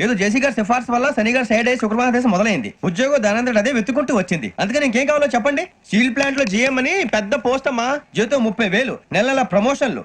ఏదో జేసీ గారి సిఫార్సు వల్ల శని గారు సైడ్ అయ్యి శుక్రవారం దేశం మొదలైంది. ఉద్యోగం దానంతటి అదే వెతుకుంటూ వచ్చింది. అందుకని ఇంకేం కావాలో చెప్పండి? స్టీల్ ప్లాంట్లో జీఎం అని పెద్ద పోస్ట్ అమ్మా జీతం ముప్పై వేలు. నెల నెల ప్రమోషన్లు.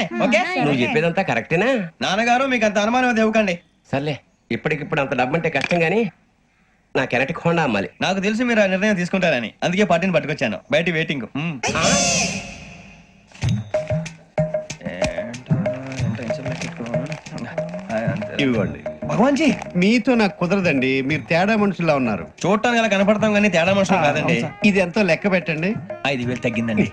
ఓకే? నువ్వు చెప్పేదంతా కరెక్టేనా? నాన్నగారు మీకు అంత అనుమానం అది ఇవ్వకండి. సర్లే ఇప్పటికిప్పుడు అంత డబ్బు అంటే కష్టం గానీ నా కెనటిక్ హోండా అమ్మాలి. నాకు తెలుసు మీరు ఆ నిర్ణయం తీసుకుంటారని. అందుకే పార్టీని పట్టుకొచ్చాను. బయట వెయిటింగ్. భగవాన్ జీ మీతో నాకు కుదరదండి. మీరు తేడా మనుషుల్లా ఉన్నారు. చూడటానికి అలా కనపడతాం కానీ తేడా మనుషులు కాదండి. ఇది ఎంతో లెక్క పెట్టండి. ఐదు వేలు తగ్గిందండి.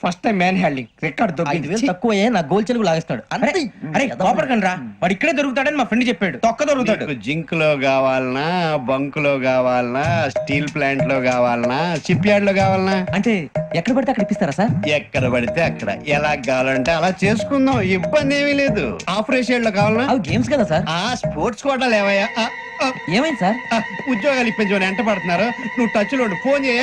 First time man handing record దొరికింది తక్కువే నా గోల్ చెలుగు లాగేస్తాడు అరే కోపడకండి రా వాడు ఇక్కడే దొరుకుతాడని మా ఫ్రెండ్ చెప్పాడు తొక్క దొరుకుతాడు జింక్లో కావాలనా బంక్లో కావాలనా స్టీల్ ప్లాంట్లో కావాలనా షిప్ యార్డ్లో కావాలనా అంటే ఎక్కడ పడితే అక్కడ ఇప్పిస్తారా సార్ ఎక్కడ పడితే అక్కడ ఎలా కావాలంటే అలా చేసుకుందాం ఇబ్బంది ఏమీ లేదు ఆపరేషన్లో కావాలనా అవి గేమ్స్ కదా సార్ ఆ స్పోర్ట్స్ కోటా లేవయ్యా ఆ, ఆ, ఏమైంది సార్ ఉద్యోగాలు ఇప్పించమని ఎంట పడుతున్నారు నువ్వు టచ్లో. ఫోన్ చేయ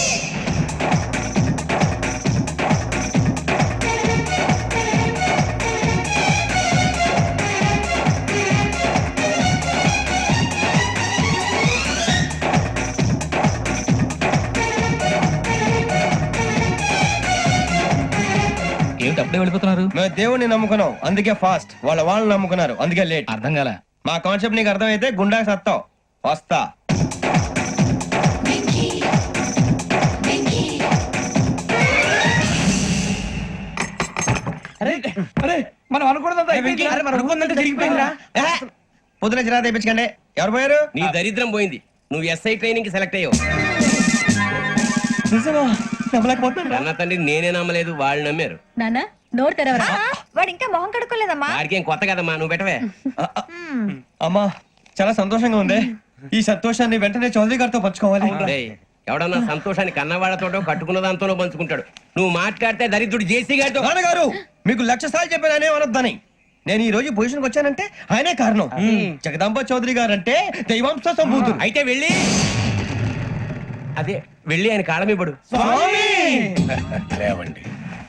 మేము దేవుడిని నమ్ముకున్నాం అందుకే ఫాస్ట్. వాళ్ళ వాళ్ళు నమ్ముకున్నారు. అందుకే లేట్. అర్థం కాలే. మా కాన్సెప్ట్ నీకు అర్థమైతే గుండా సత్తావు. వస్తా. అరే అరే మనం అనుకున్నదంతా అయిపోయింది అరే మనం అనుకున్నదంతా జరిగిపోయిందిరా. ఏహే! పొద్దున చిరా తెప్పించకండి ఎవరు పోయారు? నీ దరిద్రం పోయింది. నువ్వు ఎస్ఐ ట్రైనింగ్కి సెలెక్ట్ అయ్యావు. అన్న తండ్రి నేనే నమ్మలేదు వాళ్ళు నమ్మారు. నాన్న నోరు తెరవరా? వాడు ఇంకా మొహం కడుక్కోలేదమ్మా. వాడికి ఏం కొత్త కదమ్మా నువ్వు పెట్టవే. అమ్మా చాలా సంతోషంగా ఉంది. ఈ సంతోషాన్ని వెంటనే చౌదరి గారితో పంచుకోవాలి. డేయ్, ఎవడన్నా సంతోషాన్ని కన్నవాళ్ళతోటో కట్టుకున్న దాంతోనో పంచుకుంటాడు. నువ్వు మాట్లాడితే దరిద్రుడు జేసీ గారితో నాన్నగారు మీకు లక్ష సార్లు చెప్పాను అనే అనొద్దని. నేను ఈ రోజు పొజిషన్కి వచ్చానంటే ఆయనే కారణం. జగదాంబ చౌదరి గారు అంటే దైవాంశ సంభూతుడు. అయితే వెళ్ళి అదే వెళ్ళి ఆయన కాళమివ్వడు లేవండి.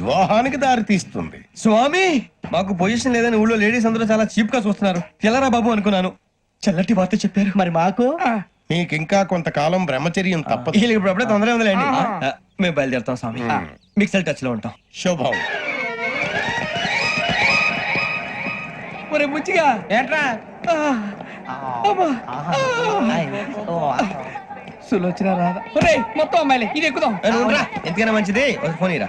వివాహానికి దారితీస్తుంది స్వామి మాకు పొజిషన్ లేదని ఊళ్ళో లేడీస్ అందరూ చాలా చీప్గా చూస్తున్నారు. తెల్లరా బాబు అనుకున్నాను. చల్లటి వార్త చెప్పారు. మరి మాకు? నీకింకా కొంతకాలం బ్రహ్మచర్యం తప్పదు. వీళ్ళకి ఇప్పుడు అప్పుడే తొందరగా ఉందిలేండి. ఆ, మేము బయలుదేరుతాం స్వామి. మిక్సెల్ టచ్లో ఉంటాం. శుభం. ఒరే ముచ్చిగా. ఏట్రా? సులోచన రాదా ఒరే మొత్తం అమ్మాయిలే ఇది ఎక్కుదాం. ఎందుకైనా మంచిది? ఫోన్ ఇరా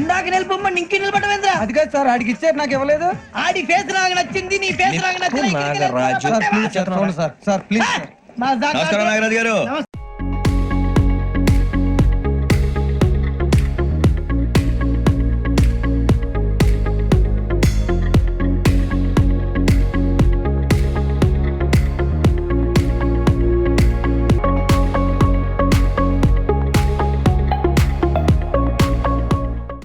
ఇందాక నిలబొమ్మని ఇంకే నిలబడమేంద్రా? అది కాదు సార్ ఆడికి ఇచ్చారు నాకు ఇవ్వలేదు. ఆడి ఫేస్ నాకు నచ్చింది నీ ఫేస్ నాకు నచ్చింది Nagaraju. Sir please sir sir. Please నమస్కారం నాగరాజు గారు.